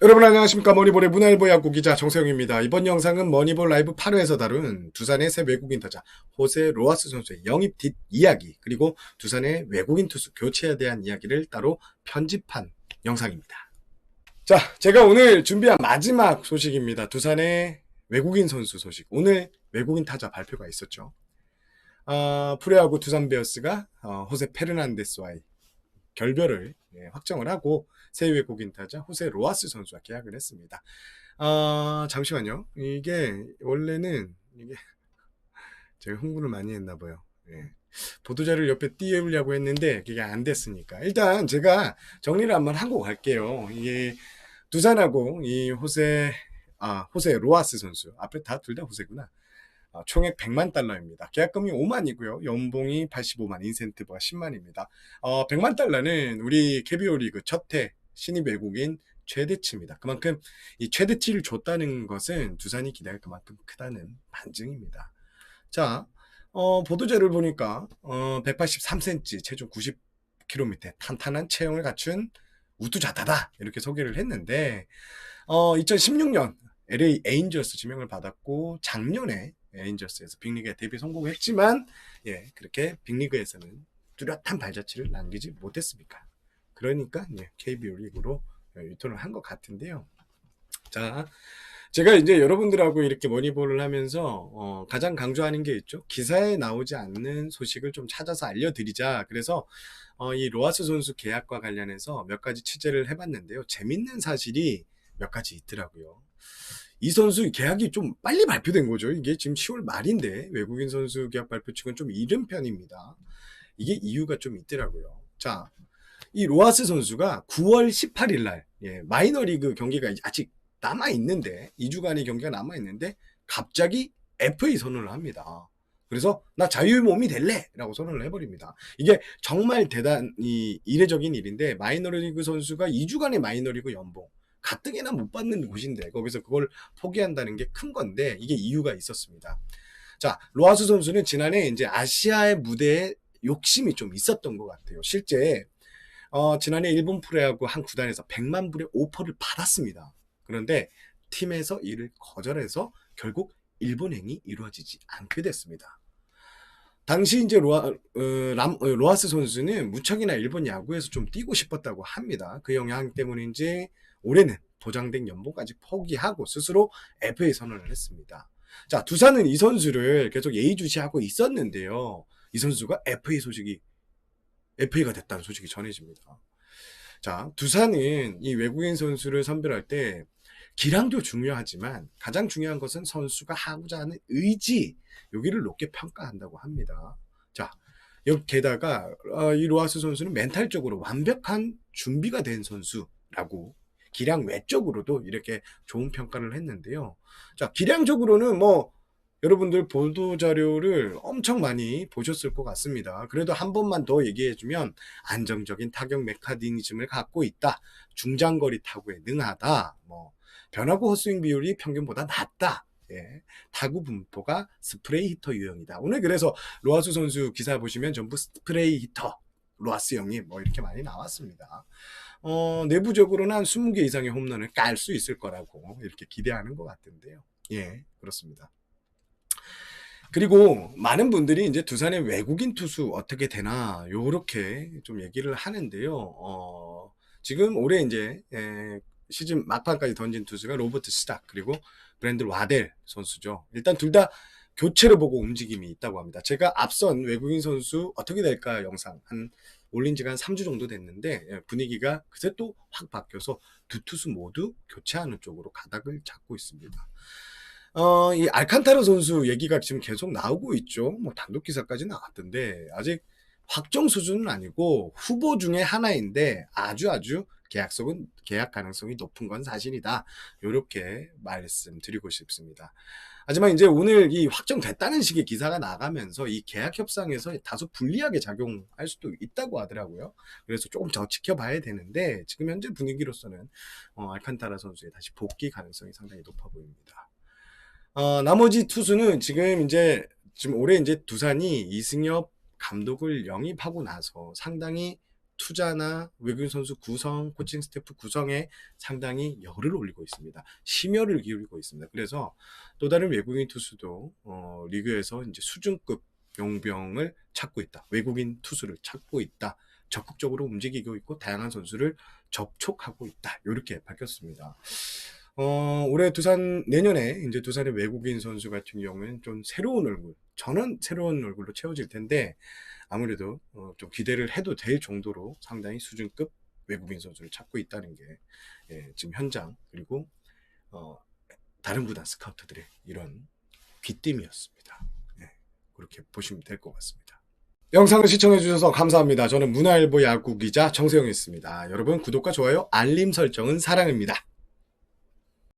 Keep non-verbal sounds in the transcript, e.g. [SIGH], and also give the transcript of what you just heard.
여러분 안녕하십니까 머니볼의 문화일보 야구 기자 정세영입니다. 이번 영상은 머니볼 라이브 8회에서 다룬 두산의 새 외국인 타자 호세 로아스 선수의 영입 뒷 이야기 그리고 두산의 외국인 투수 교체에 대한 이야기를 따로 편집한 영상입니다. 자, 제가 오늘 준비한 마지막 소식입니다. 두산의 외국인 선수 소식. 오늘 외국인 타자 발표가 있었죠. 어, 프로야구 두산 베어스가 어, 호세 페르난데스와의 결별을 예, 확정을 하고 새 외국인 타자 호세 로아스 선수와 계약을 했습니다. 어, 잠시만요. 이게 원래는 이게 [LAUGHS] 제가 흥분을 많이 했나 봐요. 예. 보도자를 옆에 띄우려고 했는데 그게 안 됐으니까 일단 제가 정리를 한번 하고 갈게요. 이게 두산하고 이 호세 아 호세 로아스 선수 앞에 다 둘 다 호세구나. 어, 총액 100만 달러입니다. 계약금이 5만이고요. 연봉이 85만, 인센티브가 10만입니다. 어, 100만 달러는 우리 KBO 리그 첫해 신입 외국인 최대치입니다. 그만큼 이 최대치를 줬다는 것은 두산이 기대가 그만큼 크다는 반증입니다. 자, 어, 보도자를 보니까 어, 183cm, 체중 90kg 탄탄한 체형을 갖춘 우투자타다 이렇게 소개를 했는데 어, 2016년 LA 에인저스 지명을 받았고 작년에 에인저스에서 빅리그에 데뷔 성공했지만 예 그렇게 빅리그에서는 뚜렷한 발자취를 남기지 못했습니까? 그러니까 예, KBO 리그로 유턴을 한 것 같은데요. 자, 제가 이제 여러분들하고 이렇게 머니볼을 하면서 어, 가장 강조하는 게 있죠. 기사에 나오지 않는 소식을 좀 찾아서 알려드리자. 그래서 어, 이 로아스 선수 계약과 관련해서 몇 가지 취재를 해봤는데요. 재밌는 사실이 몇 가지 있더라고요. 이 선수 계약이 좀 빨리 발표된 거죠. 이게 지금 10월 말인데 외국인 선수 계약 발표 측은 좀 이른 편입니다. 이게 이유가 좀 있더라고요. 자, 이 로아스 선수가 9월 18일 날 예, 마이너리그 경기가 아직 남아 있는데 2주간의 경기가 남아 있는데 갑자기 FA 선언을 합니다. 그래서 나 자유의 몸이 될래라고 선언을 해버립니다. 이게 정말 대단히 이례적인 일인데 마이너리그 선수가 2주간의 마이너리그 연봉 가뜩이나 못 받는 곳인데 거기서 그걸 포기한다는 게 큰 건데 이게 이유가 있었습니다. 자 로아스 선수는 지난해 이제 아시아의 무대에 욕심이 좀 있었던 것 같아요. 실제 어, 지난해 일본 프로야구 한 구단에서 100만 불의 오퍼를 받았습니다. 그런데 팀에서 이를 거절해서 결국 일본행이 이루어지지 않게 됐습니다. 당시 이제 로아, 어, 람, 어, 로아스 선수는 무척이나 일본 야구에서 좀 뛰고 싶었다고 합니다. 그 영향 때문인지 올해는 보장된 연봉까지 포기하고 스스로 FA 선언을 했습니다. 자, 두산은 이 선수를 계속 예의주시하고 있었는데요. 이 선수가 FA 소식이 FA가 됐다는 소식이 전해집니다. 자, 두산은 이 외국인 선수를 선별할 때 기량도 중요하지만 가장 중요한 것은 선수가 하고자 하는 의지, 여기를 높게 평가한다고 합니다. 자, 게다가 어, 이 로아스 선수는 멘탈적으로 완벽한 준비가 된 선수라고 기량 외적으로도 이렇게 좋은 평가를 했는데요. 자, 기량적으로는 뭐 여러분들 보도 자료를 엄청 많이 보셨을 것 같습니다. 그래도 한 번만 더 얘기해주면 안정적인 타격 메커니즘을 갖고 있다. 중장거리 타구에 능하다. 뭐 변화구 헛스윙 비율이 평균보다 낮다. 예, 타구 분포가 스프레이 히터 유형이다. 오늘 그래서 로아스 선수 기사 보시면 전부 스프레이 히터 로아스 형님 뭐 이렇게 많이 나왔습니다. 어, 내부적으로는 한 20개 이상의 홈런을 깔 수 있을 거라고 이렇게 기대하는 것 같은데요. 예, 그렇습니다. 그리고 많은 분들이 이제 두산의 외국인 투수 어떻게 되나 요렇게 좀 얘기를 하는데요. 어, 지금 올해 이제 에, 시즌 막판까지 던진 투수가 로버트 스탁 그리고 브랜드 와델 선수죠. 일단 둘 다 교체를 보고 움직임이 있다고 합니다. 제가 앞선 외국인 선수 어떻게 될까 영상 한 올린 지가 한 3주 정도 됐는데 예, 분위기가 그새 또 확 바뀌어서 두 투수 모두 교체하는 쪽으로 가닥을 잡고 있습니다. 어, 이 알칸타라 선수 얘기가 지금 계속 나오고 있죠. 뭐 단독 기사까지 나왔던데 아직 확정 수준은 아니고 후보 중에 하나인데 아주 아주 계약속은 계약 가능성이 높은 건 사실이다. 이렇게 말씀드리고 싶습니다. 하지만 이제 오늘 이 확정됐다는 식의 기사가 나가면서 이 계약 협상에서 다소 불리하게 작용할 수도 있다고 하더라고요. 그래서 조금 더 지켜봐야 되는데 지금 현재 분위기로서는 어, 알칸타라 선수의 다시 복귀 가능성이 상당히 높아 보입니다. 어, 나머지 투수는 지금 이제 지금 올해 이제 두산이 이승엽 감독을 영입하고 나서 상당히 투자나 외국인 선수 구성, 코칭 스태프 구성에 상당히 열을 올리고 있습니다. 심혈을 기울이고 있습니다. 그래서 또 다른 외국인 투수도 어, 리그에서 이제 수준급 용병을 찾고 있다. 외국인 투수를 찾고 있다. 적극적으로 움직이고 있고 다양한 선수를 접촉하고 있다. 이렇게 밝혔습니다. 어, 올해 두산 내년에 이제 두산의 외국인 선수 같은 경우에는 좀 새로운 얼굴, 저는 새로운 얼굴로 채워질 텐데 아무래도 어, 좀 기대를 해도 될 정도로 상당히 수준급 외국인 선수를 찾고 있다는 게 예, 지금 현장 그리고 어, 다른 구단 스카우터들의 이런 귀띔이었습니다. 예, 그렇게 보시면 될 것 같습니다. 영상을 시청해주셔서 감사합니다. 저는 문화일보 야구 기자 정세영이었습니다. 여러분 구독과 좋아요, 알림 설정은 사랑입니다.